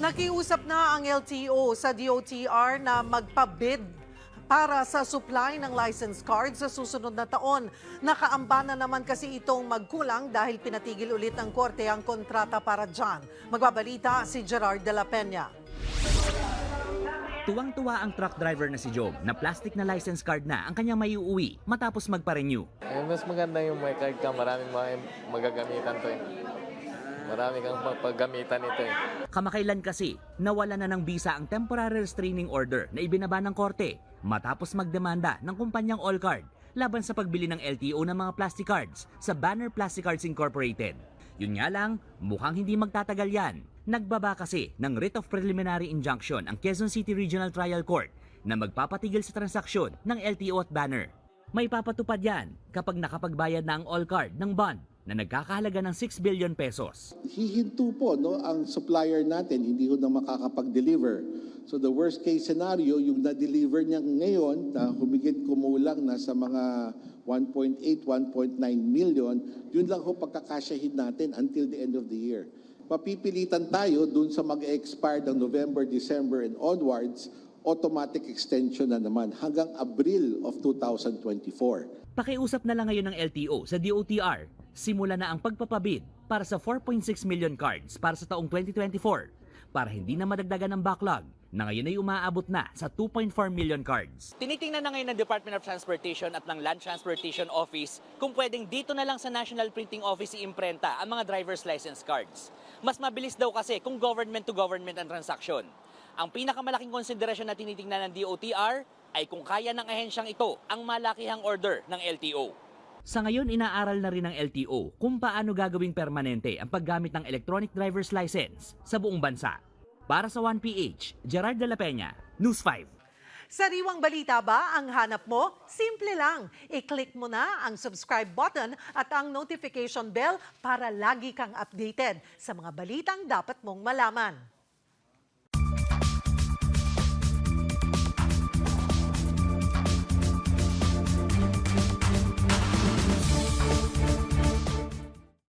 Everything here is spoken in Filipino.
Nakiusap na ang LTO sa DOTR na magpabid para sa supply ng license card sa susunod na taon. Nakaamba na naman kasi itong magkulang dahil pinatigil ulit ng korte ang kontrata para dyan. Magbabalita si Gerard de la Peña. Tuwang-tuwa ang truck driver na si Job na plastic na license card na ang kanyang may uuwi matapos magpa-renew. Eh, mas maganda yung may card ka, maraming mga magagamitan to eh. Marami kang paggamitan ito eh. Kamakailan kasi, nawala na ng visa ang temporary restraining order na ibinaba ng korte matapos magdemanda ng kumpanyang All Card laban sa pagbili ng LTO ng mga plastic cards sa Banner Plastic Cards Incorporated. Yun nga lang, mukhang hindi magtatagal yan. Nagbaba kasi ng writ of preliminary injunction ang Quezon City Regional Trial Court na magpapatigil sa transaksyon ng LTO at Banner. May papatupad yan kapag nakapagbayad na ang All Card ng bond na nagkakahalaga ng 6 billion pesos. hihinto po no ang supplier natin hindi ko na makakapag-deliver. So the worst case scenario yung na-deliver niya ngayon na humigit kumulang na sa mga 1.8 1.9 million, yun lang ho pagkakasyahin natin until the end of the year. Mapipilitan tayo dun sa mag-expire ng November, December and onwards, automatic extension na naman hanggang Abril of 2024. Pakiusap na lang ngayon ng LTO sa DOTR. Simula na ang pagpapabid para sa 4.6 million cards para sa taong 2024 para hindi na madagdagan ng backlog na ngayon ay umaabot na sa 2.4 million cards. Tinitingnan na ngayon ng Department of Transportation at ng Land Transportation Office kung pwedeng dito na lang sa National Printing Office iimprenta ang mga driver's license cards. Mas mabilis daw kasi kung government to government ang transaksyon. Ang pinakamalaking konsiderasyon na tinitingnan ng DOTR ay kung kaya ng ahensyang ito ang malakihang order ng LTO. Sa ngayon, inaaral na rin ng LTO kung paano gagawing permanente ang paggamit ng electronic driver's license sa buong bansa. Para sa 1PH, Gerard de la Peña, News 5. Sariwang balita ba ang hanap mo? Simple lang. I-click mo na ang subscribe button at ang notification bell para lagi kang updated sa mga balitang dapat mong malaman.